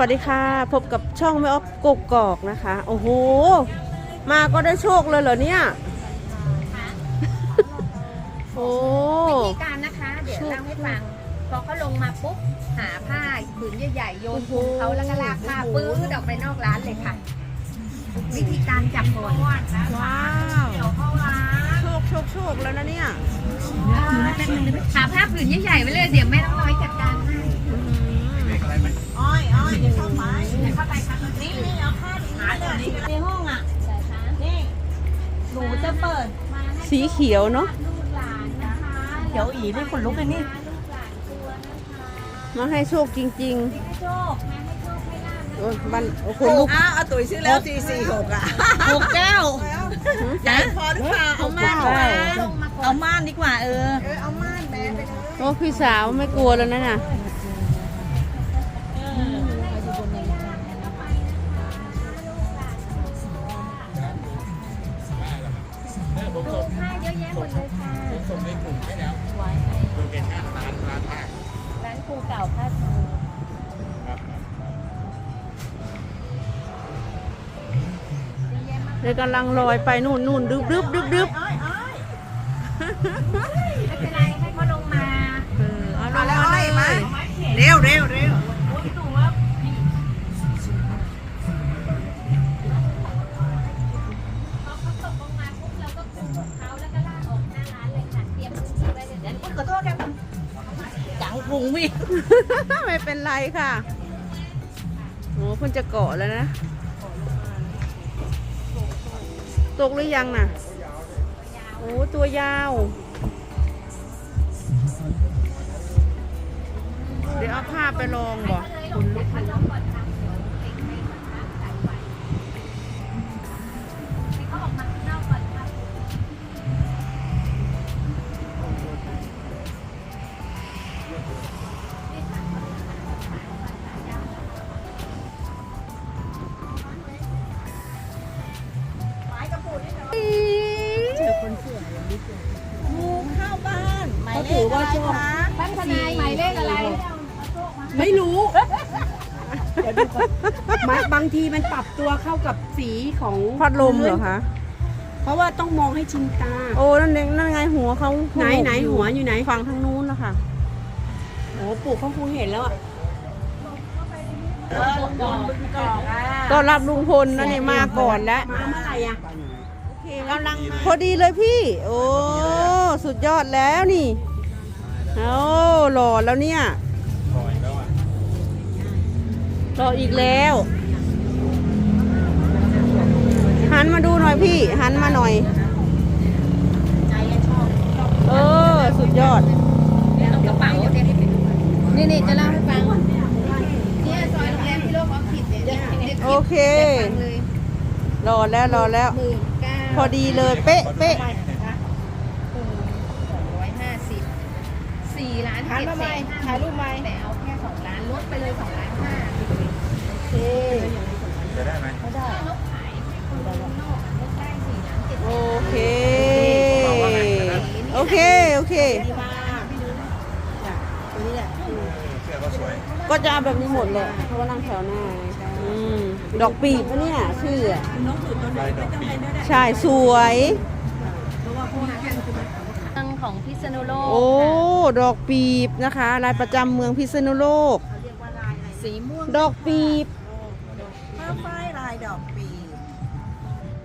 วัสดีค่ะ พบกับช่องแม่ออฟกกกอกนะคะ โอ้โห มาก็ได้โชคเลยเหรอเนี่ย โอ้วิธีการนะคะ เดี๋ยวเล่าให้ฟัง พอเขาลงมาปุ๊บ หาผ้าผืนใหญ่ๆ โยนพุงเขาแล้วก็ลากผ้าปื้ดออกไปนอกร้านเลยค่ะ วิธีการจับก่อนว้าวเดี๋ยวเข้าร้านโชคโชคโชคแล้วนะเนี่ยหาผ้าผืนใหญ่ๆไว้เลย เดี๋ยวแม่ต้องน้อยจัดการให้ สีเขียวเนาะลูกหลานนะคะเขียวอีนี่คนลุกเลยนี่ลูกหลานตัวนะคะมาให้โชคจริงโชคแม่ให้โชคให้ลาบๆนะโอ้ยบันโอ้คนลุกอ้าวเอาตุ๋ยชื่อแล้วสี่สี่หกอะหกเก้าใหญ่พอหรือเปล่าเอาม่านมาเอาม่านดีกว่าเออเออเอาม่านแบนไปเลยโอ้พี่สาวไม่กลัวแล้วนะน่ะ ลยกำลังลอยไปนู่นนู่นดึบดึบดึบดึบอ้อยอ้ยไม่เป็นไรให้เขาลงมาเออเอาลงแล้วมาอ้อยเลมายเร็วเร็วเร็วพอเขาตกลงมาปุ๊บเราก็ของเขาแล้วก็ลากออกหน้าร้านเลยค่ะเตรียมพื้นที่ไว้เลยเดี๋ยวขอโทษครับจังพุงวิ่งไม่เป็นไรค่ะโอ้เพิ่งจะเกาะแล้วนะ ตกหรือยังน่ะ โอ้ตัวยาว เดี๋ยวเอาผ้าไปลองบ่คุณลูก คะท่านทนายหมายเลขอะไร ไม่รู้ มายบางทีมันปรับตัวเข้ากับสีของพัดลมเหรอคะเพราะว่าต้องมองให้ชินตา โอ้นั่นเองนั่นไงหัวเขาไหนไหนหัวอยู่ไหนฝั่งทางนู้นนะคะโอ้ปู่เขาคงเห็นแล้วอะก็รับลุงพลนั่นนี่มาก่อนแล้วมาเมื่อไหร่อะกำลังพอดีเลยพี่ โอ้ สุดยอดแล้วนี่ โอ้หล่อแล้วเนี่ยปล่อยแล้วอะหล่ออีกแล้ว หันมาดูหน่อยพี่ หันมาหน่อย เออ สุดยอด เอากระเป๋านี่นี่จะเล่าให้ฟัง เนี่ยซอยโรงแรมที่โลกออฟฟิศเนี่ยเด็กโอเคเลยรอแล้วรอแล้ว หมื่นเก้าพอดีเลยเป๊ะเป๊ะ สี่ล้านเจ็ดแสนถ่ายรูปไหมแต่เอาแค่สองล้านลดไปเลยสองล้านห้าจะได้ไหมลดขายให้คนข้างนอกลดได้สี่ล้านเจ็ดแสโอนเคโอเคโอเคเสื้อก็สวยก็จะเอาแบบนี้หมดเลยเพราะว่านั่งแถวหน้าไงอืมดอกปีบปะเนี่ยชื่ออะลายดอกปีบใช่สวยเมืองของพิษณุโลกโอ้ดอกปีบนะคะลายประจำเมืองพิษณุโลก สีม่วงดอกปีบ ผ้าฝ้ายลายดอกปี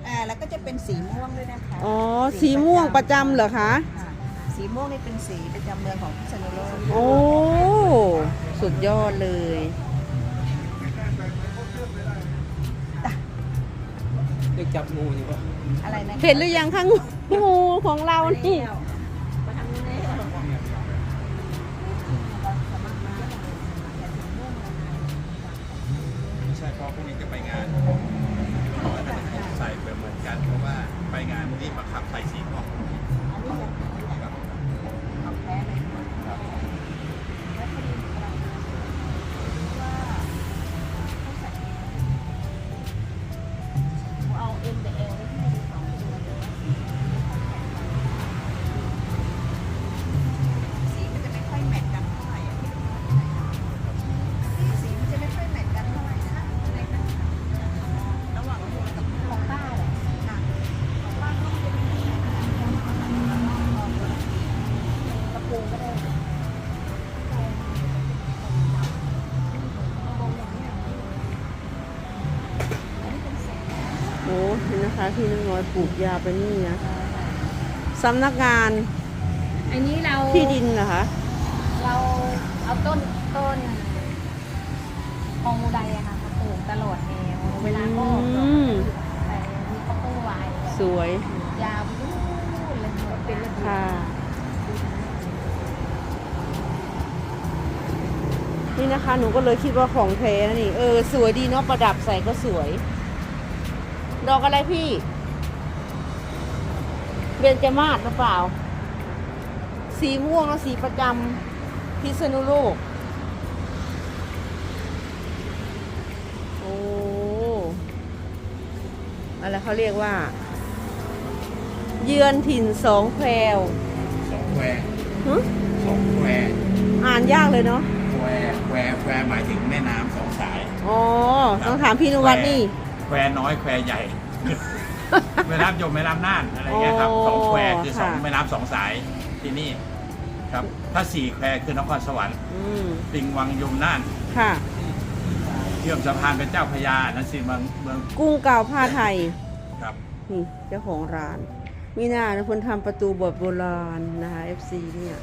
อ่าแล้วก็จะเป็นสีม่วงด้วยนะคะอ๋อ สีม่วงประจำเหรอคะ ค่ะสีม่วงนี่เป็นสีประจำเมืองของพิษณุโลกโอ้ สุดยอดเลย เด็กจับงูอยู่ป่ะอะไรนะเห็นหรือยังข้างงูของเรานี่ไม่ใช่เพราะพรุ่งนี้จะไปงานใส่เหมือนกันเพราะว่าไปงานนี่บังคับใส่สีม่วง อ้นี่นะคะพี่น้องน้อยปลูกยาวไปนี่นะสำนักงานอันนี้เราที่ดินเหรอคะ เราเอาต้นต้นฮองมูไดอะค่ะมาปลูกตลอดแนวเวลาก็ออกดอกอืม แต่มีข้าวโพดไวน์สวยยาวไปนู่นเลยเป็นระเบียค่ะบนี่นะคะ หนูก็เลยคิดว่าของแท้นะนี่ เออ สวยดีเนาะประดับใส่ก็สวย ดอกอะไรพี่ เบญจมาศหรือเปล่า สีม่วงแล้วสีประจำพิษณุโลก โอ้อะไรเขาเรียกว่า เยือนถิ่นสองแควสองแควหึสองแควอ่านยากเลยเนาะแควแควแควหมายถึงแม่น้ำสองสาย อ๋อ ต้องถามพี่นวัดนี่แควน้อยแควใหญ่ แม่น้ำยมแม่น้ำน่านอะไรเงี้ยครับโอ้สองแควคือสองค่ะ แม่น้ำสองสายที่นี่ครับ ถ้าสี่แควคือนครสวรรค์อืมติงวังยมน่านค่ะ เชื่อมสะพานเป็นเจ้าพระยานั่นสิเมืองเมืองกุ้งเก่าผ้าไทย ครับ นี่เจ้าของร้าน มีหน้านะคนทำประตูแบบโบราณนะคะ FC เนี่ย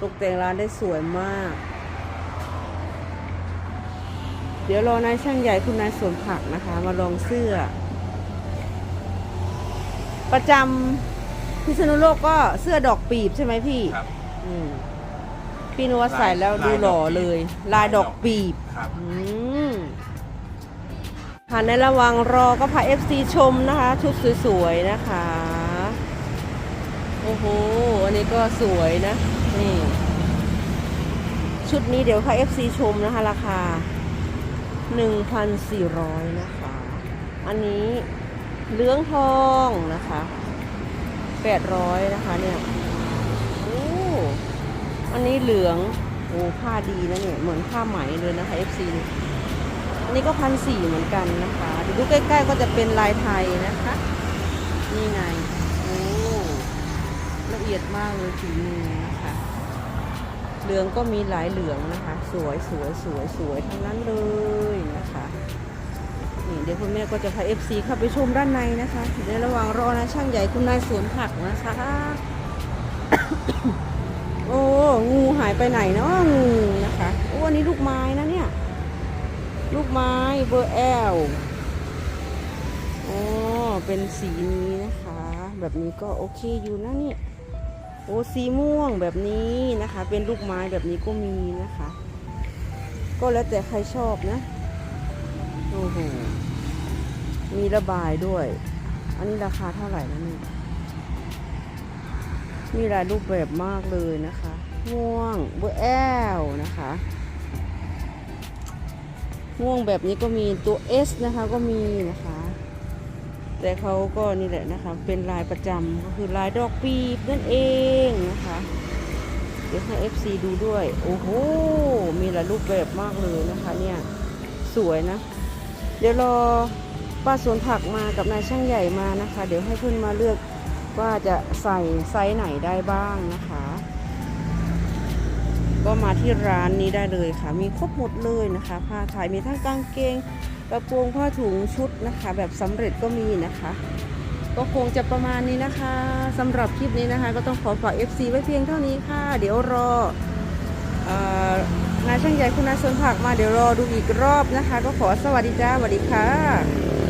ตกแต่งร้านได้สวยมาก เดี๋ยวรอนายช่างใหญ่คุณนายสวนผักนะคะ มาลองเสื้อ ประจำพิษณุโลกก็เสื้อดอกปีบใช่ไหมพี่ครับ อืมพี่นวัดใส่แล้วลายดูหล่อเลย ลายดอกปีบครับ อืมค่ะในระหว่างรอก็พา FC ชมนะคะ ชุดสวยๆนะคะ โอ้โห อันนี้ก็สวยนะ นี่ ชุดนี้เดี๋ยวพา FC ชมนะคะ ราคา 1,400 นะคะ อันนี้เหลืองทองนะคะ 800 นะคะเนี่ยโอ้อันนี้เหลือง โอ้ผ้าดีนะเนี่ย เหมือนผ้าไหมเลยนะคะ FC อันนี้ก็พันสี่เหมือนกันนะคะดูใกล้ๆก็จะเป็นลายไทยนะคะ นี่ไง โอ้ละเอียดมากเลยสีมือนะคะ เหลืองก็มีหลายเหลืองนะคะ สวยสวยสวยสวยทั้งนั้นเลยนะคะนี่เดี๋ยวคุณแม่ก็จะพา FC เข้าไปชมด้านในนะคะในระหว่างรอนะช่างใหญ่คุณนายสวนผักนะคะ โอ้งูหายไปไหนเนาะงูนะคะโอ้อันนี้ลูกไม้นะเนี่ย ลูกไม้เบอร์แอลอ๋อเป็นสีนี้นะคะ แบบนี้ก็โอเคอยู่นะเนี่ย โอ้สีม่วงแบบนี้นะคะ เป็นลูกไม้แบบนี้ก็มีนะคะ ก็แล้วแต่ใครชอบนะโอ้โหมีระบายด้วย อันนี้ราคาเท่าไหร่นะนี่มีหลายรูปแบบมากเลยนะคะม่วงเบอร์แอลนะคะม่วงแบบนี้ก็มีตัว S นะคะก็มีนะคะ แต่เขาก็นี่แหละนะคะ เป็นลายประจำก็คือลายดอกปีบนั่นเองนะคะ เดี๋ยวให้ FC ดูด้วย โอ้โห มีหลายรูปแบบมากเลยนะคะเนี่ย สวยนะ เดี๋ยวรอป้าสวนผักมากับนายช่างใหญ่มานะคะ เดี๋ยวให้เพื่อนมาเลือกว่าจะใส่ไซส์ไหนได้บ้างนะคะ ก็มาที่ร้านนี้ได้เลยค่ะ มีครบหมดเลยนะคะ ผ้าไทยมีทั้งกางเกง กระโปรงผ้าถุงชุดนะคะ แบบสำเร็จก็มีนะคะ ก็คงจะประมาณนี้นะคะสำหรับคลิปนี้นะคะ ก็ต้องขอฝาก FC ไว้เพียงเท่านี้ค่ะ เดี๋ยวรออนายช่างใหญ่คุณนายสวนผักมาเดี๋ยวรอดูอีกรอบนะคะ ก็ขอสวัสดีจ้าสวัสดีค่ะ